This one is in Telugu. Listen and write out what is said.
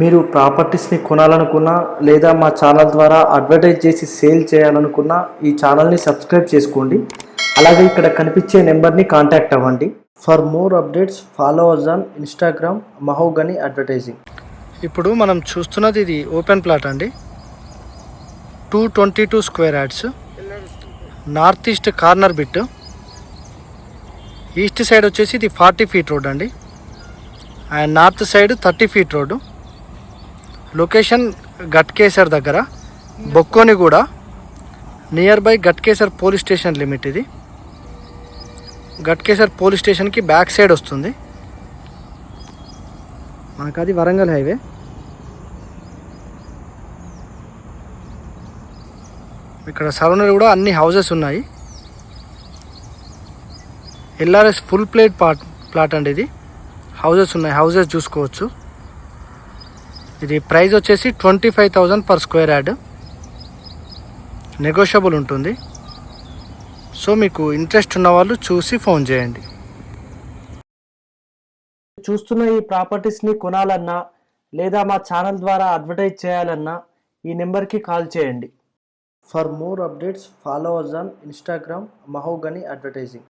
మీరు ప్రాపర్టీస్ని కొనాలనుకున్నా లేదా మా ఛానల్ ద్వారా అడ్వర్టైజ్ చేసి సేల్ చేయాలనుకున్నా ఈ ఛానల్ని సబ్స్క్రైబ్ చేసుకోండి. అలాగే ఇక్కడ కనిపించే నెంబర్ని కాంటాక్ట్ అవ్వండి. For more updates follow us on Instagram Mahogany advertising ఇప్పుడు మనం చూస్తున్నది ఇది ఓపెన్ ప్లాట్ అండి. Two twenty two square yards. North east corner bit. East side వచ్చేసి ఇది ఫార్టీ ఫీట్ రోడ్ అండి. And north side thirty feet road location Ghatkesar దగ్గర బొక్కోని కూడా near by Ghatkesar police station limit ఇది గట్కేసర్ పోలీస్ స్టేషన్కి బ్యాక్ సైడ్ వస్తుంది. మనకు అది వరంగల్ హైవే. ఇక్కడ సరౌండర్ కూడా అన్ని హౌసెస్ ఉన్నాయి. LRS full plate plot plot అండి ఇది. హౌసెస్ ఉన్నాయి హౌసెస్ చూసుకోవచ్చు. ఇది ప్రైస్ వచ్చేసి twenty five thousand per square yard negotiable ఉంటుంది. సో మీకు ఇంట్రెస్ట్ ఉన్న వాళ్ళు చూసి ఫోన్ చేయండి. చూస్తున్న ఈ ప్రాపర్టీస్ని కొనాలన్నా లేదా మా ఛానల్ ద్వారా అడ్వర్టైజ్ చేయాలన్నా ఈ నెంబర్కి కాల్ చేయండి. For more updates follow us on Instagram Mahogany advertising.